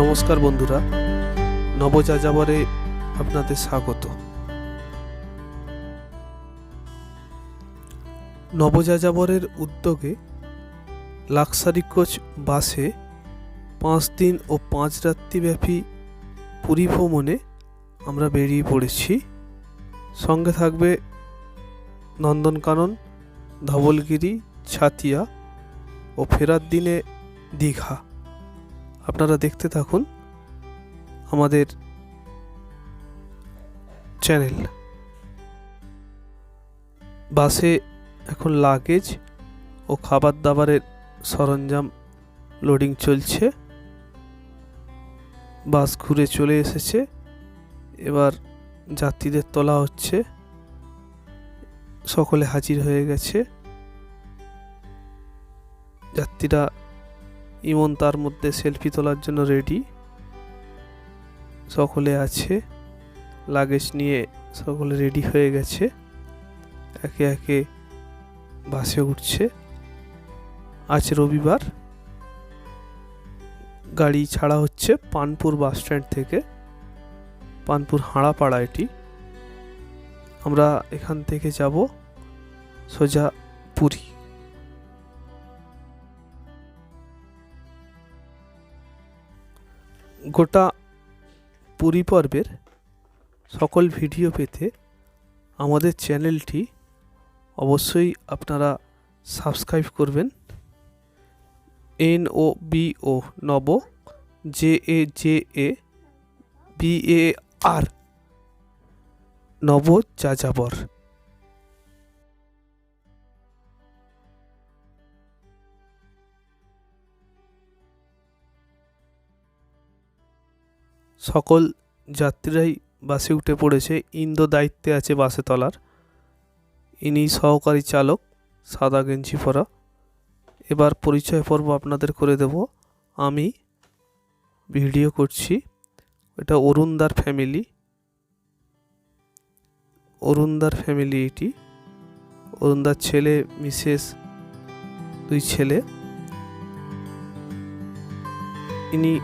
নমস্কার বন্ধুরা, নবযাযাবরে আপনাদের স্বাগত। নবযাযাবরের উদ্যোগে লাক্সারি কোচ বাসে পাঁচ দিন ও পাঁচ রাত্রিব্যাপী পুরী ভ্রমণে আমরা বেরিয়ে পড়েছি। সঙ্গে থাকবে নন্দনকানন, ধবলগিরি, ছাতিয়া ও ফেরার দিনে দীঘা। আপনারা দেখতে থাকুন আমাদের চ্যানেল। বাসে এখন লাগেজ ও খাবার দাবারের সরঞ্জাম লোডিং চলছে। বাস ঘুরে চলে এসেছে। এবার যাত্রীদের তোলা হচ্ছে। সকলে হাজির হয়ে গেছে। যাত্রীরা ইমন তার মধ্যে সেলফি তোলার জন্য রেডি সকলে আছে। লাগেজ নিয়ে সকলে রেডি হয়ে গেছে। একে একে বাসে উঠছে। আজ রবিবার। গাড়ি ছাড়া হচ্ছে পানপুর বাস স্ট্যান্ড থেকে। পানপুর হাঁড়াপাড়া এটি। আমরা এখান থেকে যাব সোজা পুরী। গোটা পুরী পর্বের সকল ভিডিও পেতে আমাদের চ্যানেলটি অবশ্যই আপনারা সাবস্ক্রাইব করবেন। এন ও বি ও নব, জে এ জে এ, বি এ আর, নব যাযাবর। সকল যাত্রীরাই বাসে উঠে পড়েছে। ইন্দো দায়িত্বে আছে বাসে তলার। ইনি সহকারী চালক, সাদা গেঞ্জি পরা। এবার পরিচয় পর্ব আপনাদের করে দেব। আমি ভিডিও করছি। এটা অরুণদার ফ্যামিলি। অরুণদার ফ্যামিলি এটি। অরুণদার ছেলে, মিসেস, দুই ছেলে। ইনি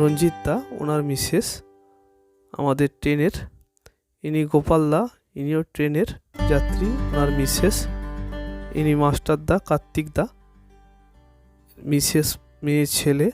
রঞ্জিত দা ওনার মিসেস, আমাদের ট্রেনের, ইনি গোপাল দা, ইনিও ট্রেনের যাত্রী, ওনার মিসেস, ইনি মাস্টার দা, কার্তিক দা, মিসেস, মেয়ে, ছেলে,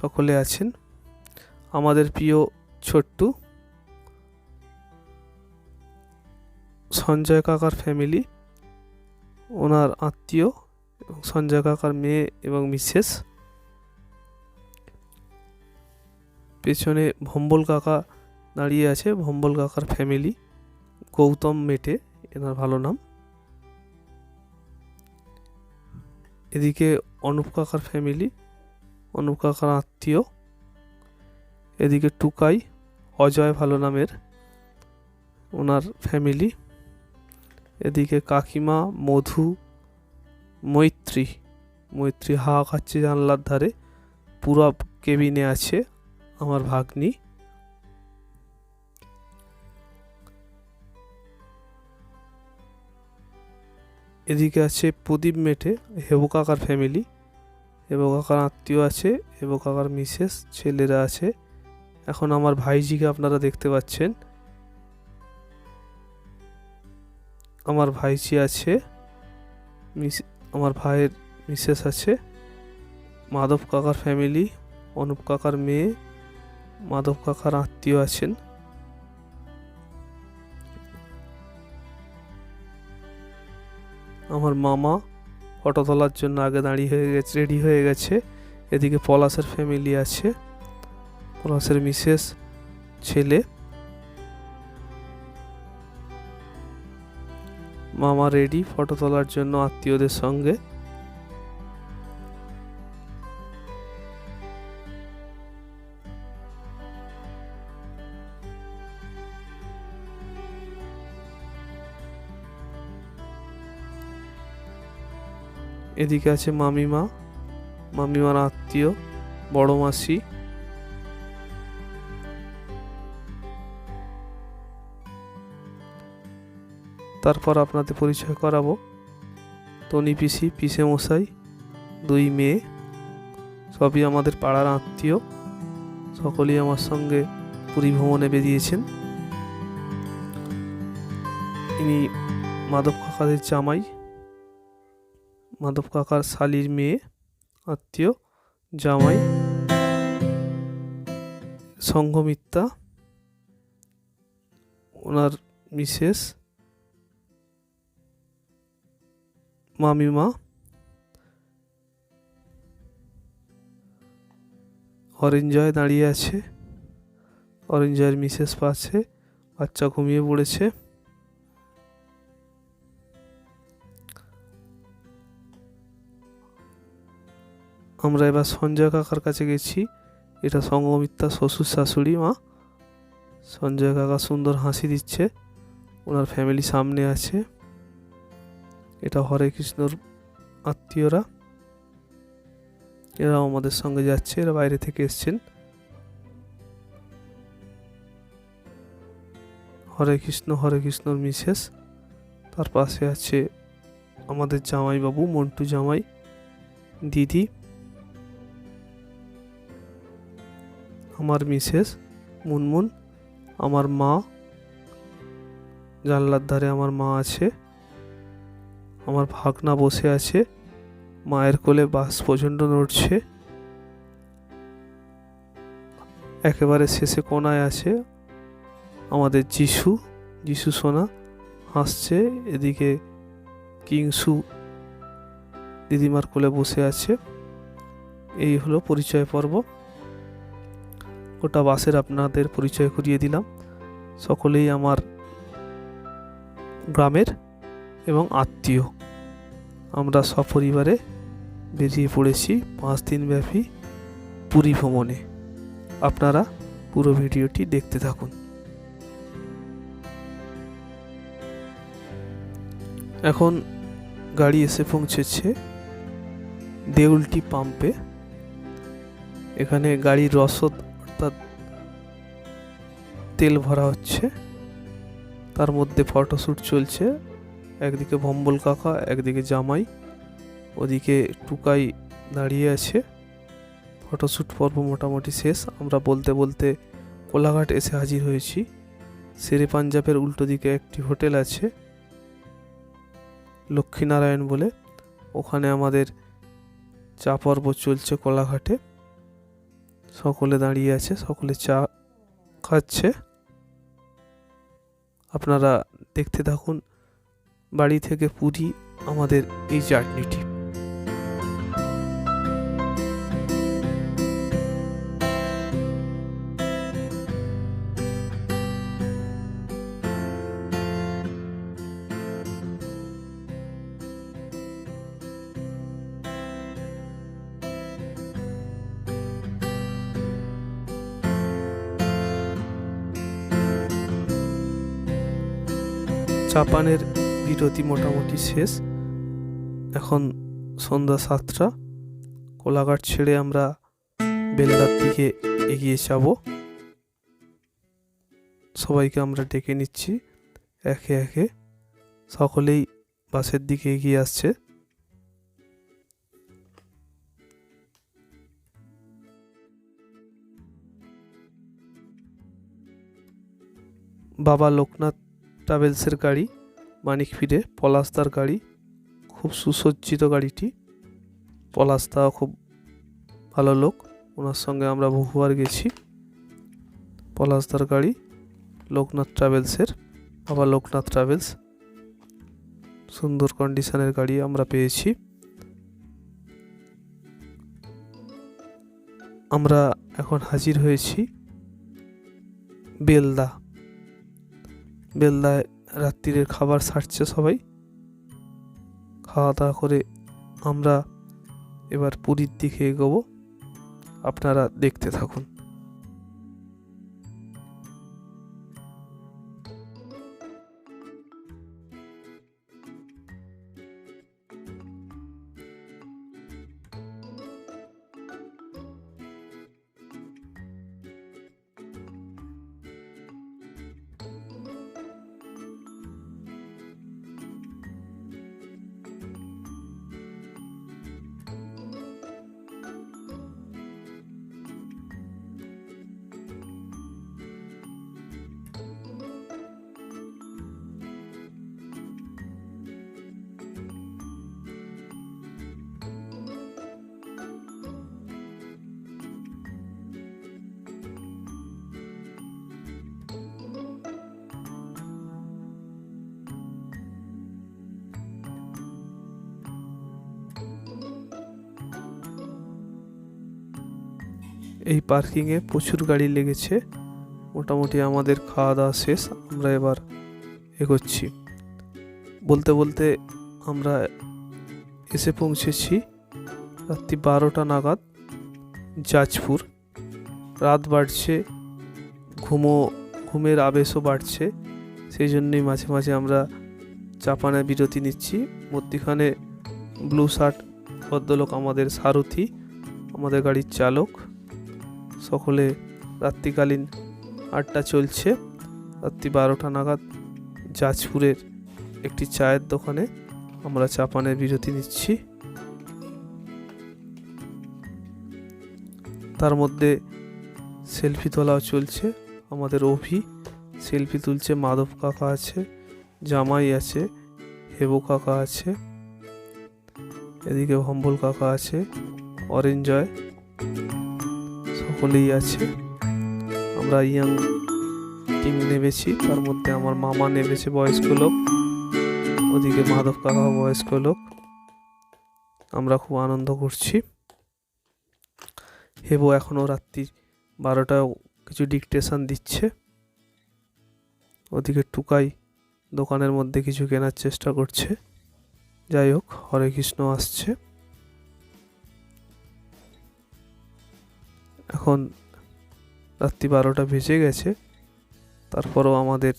সকলে আছেন। আমাদের প্রিয় ছোট্টু, সঞ্জয় কাকার ফ্যামিলি, ওনার আত্মীয় সঞ্জয় কাকার মেয়ে এবং মিসেস। পেছনে ভম্বল কাকা দাঁড়িয়ে আছে, ভম্বল কাকার ফ্যামিলি গৌতম মেটে, এনার ভালো নাম। এদিকে অনুপ কাকার ফ্যামিলি অনুপ কাকার আত্মীয়। এদিকে টুকাই, অজয় ভালো নামের, ওনার ফ্যামিলি এদিকে কাকিমা, মধু, মৈত্রী। মৈত্রী হাওয়া খাচ্ছে জানলার ধারে পুরা কেবিনে আছে। আমার ভাগ্নি। এদিকে আছে প্রদীপ মেটে হেবু কাকার ফ্যামিলি হেবু কাকার আত্মীয় আছে, হেবু কাকার মিসেস ছেলেরা আছে। এখন আমার ভাইজিকে আপনারা দেখতে পাচ্ছেন। আমার ভাইজি আছে মিস আমার ভাইয়ের মিসেস আছে, মাধব কাকার ফ্যামিলি অনুপ কাকার মেয়ে মাধব কাকার আত্মীয় আছেন। আমার মামা ফটো তোলার জন্য আগে দাঁড়িয়ে হয়ে গেছে রেডি হয়ে গেছে। এদিকে পলাশের ফ্যামিলি আছে, পলাশের মিসেস ছেলে। মামা রেডি ফটো তোলার জন্য আত্মীয়দের সঙ্গে। এদিকে আছে মামিমা, মামিমার আত্মীয়, বড় মাসি। তারপর আপনাদের পরিচয় করাবো। টনি পিসি, পিসে মশাই, দুই মেয়ে, সবই আমাদের পাড়ার আত্মীয়। সকলেই আমার সঙ্গে পুরী ভ্রমণে বেরিয়েছেন। ইনি মাধব কাকাদের জামাই। মাধব কাকার শালির মেয়ে, আত্মীয়, জামাই, সঙ্ঘমিত্তা, ওনার মিসেস, মামিমা অরেঞ্জয় দাঁড়িয়ে আছে অরেঞ্জয়ের মিসেস পাশে, বাচ্চা ঘুমিয়ে পড়েছে। আমরা এবার সঞ্জয় কাকার কাছে গেছি। এটা সঙ্গমিত্রা শ্বশুর শাশুড়ি মা। সঞ্জয় কাকা সুন্দর হাসি দিচ্ছে। ওনার ফ্যামিলি সামনে আছে। এটা হরে কৃষ্ণর আত্মীয়রা। এরাও আমাদের সঙ্গে যাচ্ছে, এরা বাইরে থেকে এসছেন। হরে কৃষ্ণ, হরে কৃষ্ণর মিসেস। তার পাশে আছে আমাদের জামাইবাবু, মন্টু জামাই, দিদি। আমার মিসেস, মুনমুন, আমার মা, জানলার ধারে আমার মা আছে, আমার ভাগনা বসে আছে, মায়ের কোলে বাস প্রচণ্ড নড়ছে, একেবারে শেষে কোনায় আছে আমাদের যিশু যিশু সোনা হাসছে এদিকে কিংসু দিদিমার কোলে বসে আছে। এই হলো পরিচয় পর্ব। গোটা বাসের আপনাদের পরিচয় করিয়ে দিলাম। সকলেই আমার গ্রামের এবং আত্মীয়। আমরা সপরিবারে বেরিয়ে পড়েছি পাঁচ দিন ব্যাপী পুরী ভ্রমণে। আপনারা পুরো ভিডিওটি দেখতে থাকুন। এখন গাড়ি এসে পৌঁছেছে দেউলটি পাম্পে। এখানে গাড়ির রসদ তেল ভরা হচ্ছে। তার মধ্যে ফটোশ্যুট চলছে। একদিকে ভম্বল কাকা, একদিকে জামাই। ওদিকে টুকাই দাঁড়িয়ে আছে। ফটোশ্যুট পর্ব মোটামুটি শেষ। আমরা বলতে বলতে কোলাঘাট এসে হাজির হয়েছি। শেরে পাঞ্জাবের উল্টো দিকে একটি হোটেল আছে। লক্ষ্মীনারায়ণ বলে। ওখানে আমাদের চা পর্ব চলছে কোলাঘাটে। সকলে দাঁড়িয়ে আছে, সকলে চা খাচ্ছে আপনারা দেখতে থাকুন বাড়ি থেকে পুরী আমাদের এই জার্নিটি। জাপানের বিরতি মোটামুটি শেষ। এখন সন্ধ্যা সাতটা। কোলাঘাট ছেড়ে আমরা বেলদার দিকে এগিয়ে যাব। সবাইকে আমরা ডেকে নিচ্ছি একে একে। সকলেই বাসের দিকে এগিয়ে আসছে। বাবা লোকনাথ ট্রাভেলসের গাড়ি, মানিক ফিরে, পলাশদার গাড়ি, খুব সুসজ্জিত গাড়িটি। পলাশদাও খুব ভালো লোক, ওনার সঙ্গে আমরা বহুবার গেছি। পলাশদার গাড়ি, লোকনাথ ট্রাভেলসের, বাবা লোকনাথ ট্রাভেলস। সুন্দর কন্ডিশনের গাড়ি আমরা পেয়েছি। আমরা এখন হাজির হয়েছি বেলদা। বেলদায় রাত্রিরের খাবার সারছে সবাই। খাওয়া দাওয়া করে আমরা এবার পুরীর দিকে এগোবো। আপনারা দেখতে থাকুন। এই পার্কিংয়ে প্রচুর গাড়ি লেগেছে। মোটামুটি আমাদের খাওয়া দাওয়া শেষ, আমরা এবার এগোচ্ছি। বলতে বলতে আমরা এসে পৌঁছেছি রাত্রি বারোটা নাগাদ জাজপুর রাত বাড়ছে, ঘুমো, ঘুমের আবেশও বাড়ছে, সেই জন্যই মাঝে মাঝে আমরা চাপানে বিরতি নিচ্ছি। মধ্যিখানে ব্লু শার্ট ভদ্রলোক আমাদের সারথি, আমাদের গাড়ির চালক। সকলে রাত্রিকালীন আড্ডা চলছে। রাত্রি বারোটা নাগাদ জাজপুরের একটি চায়ের দোকানে আমরা চাপানের বিরতি নিচ্ছি। তার মধ্যে সেলফি তোলাও চলছে। আমাদের অভি সেলফি তুলছে। মাধব কাকা আছে, জামাই আছে, হেবো কাকা আছে, এদিকে ভম্বল কাকা আছে অরেঞ্জয় সকলেই আছে। আমরা ইয়াং টিম নেমেছি, তার মধ্যে আমার মামা নেমেছে, বয়স্ক লোক। ওদিকে মাধব কাকা বয়স্ক লোক। আমরা খুব আনন্দ করছি। হেবো এখনও রাত্রি বারোটায় কিছু ডিকটেশন দিচ্ছে। ওদিকে টুকাই দোকানের মধ্যে কিছু কেনার চেষ্টা করছে। যাই হোক, হরে কৃষ্ণ আসছে। এখন রাত্রি বারোটা বেজে গেছে। তারপরও আমাদের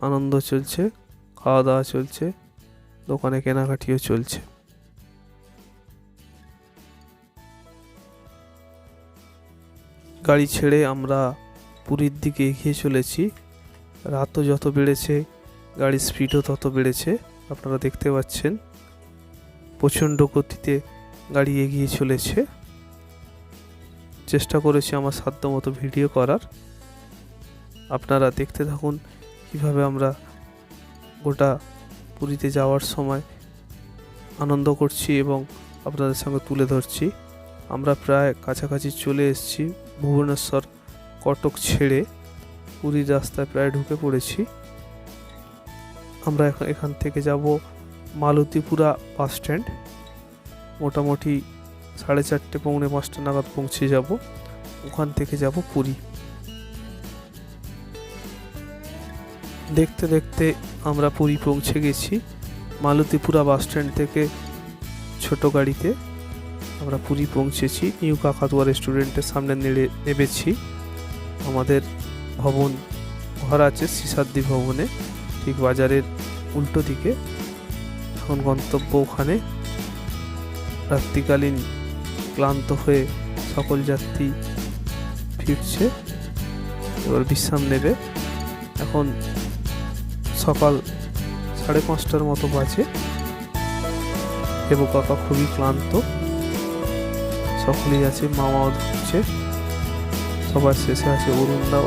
আনন্দ চলছে খাওয়া দাওয়া চলছে, দোকানে কেনাকাটিও চলছে। গাড়ি ছেড়ে আমরা পুরীর দিকে এগিয়ে চলেছি। রাতও যত বেড়েছে, গাড়ির স্পিডও তত বেড়েছে, আপনারা দেখতে পাচ্ছেন। প্রচণ্ড গতিতে গাড়ি এগিয়ে চলেছে। চেষ্টা করেছি আমার সাধ্য মতো ভিডিও করার। আপনারা দেখতে থাকুন কীভাবে আমরা গোটা পুরীতে যাওয়ার সময় আনন্দ করছি এবং আপনাদের সঙ্গে তুলে ধরছি। আমরা প্রায় কাছাকাছি চলে এসেছি ভুবনেশ্বর কটক ছেড়ে। পুরীর রাস্তায় প্রায় ঢুকে পড়েছি। আমরা এখন এখান থেকে যাব মালতীপুরা বাস স্ট্যান্ড। মোটামুটি সাড়ে চারটে পৌনে পাঁচটা নাগাদ পৌঁছে যাব। ওখান থেকে যাব পুরী। দেখতে দেখতে আমরা পুরী পৌঁছে গেছি। মালতীপুরা বাস স্ট্যান্ড থেকে ছোট গাড়িতে আমরা পুরী পৌঁছেছি। নিউ কাকাতুয়া রেস্টুরেন্টের সামনে নেড়ে নেমেছি। আমাদের ভবন ঘর আছে শিশাদ্দি ভবনে। ঠিক বাজারের উল্টো দিকে। এখন গন্তব্য ওখানে। রাত্রিকালীন ক্লান্ত হয়ে সকল যাত্রী ফিরছে, এবার বিশ্রাম নেবে। এখন সকাল সাড়ে পাঁচটার মতো বাজে। এবং কাকা খুবই ক্লান্ত। সকলেই আছে, মামাও ঢুকছে। সবার শেষে আছে অরুণদা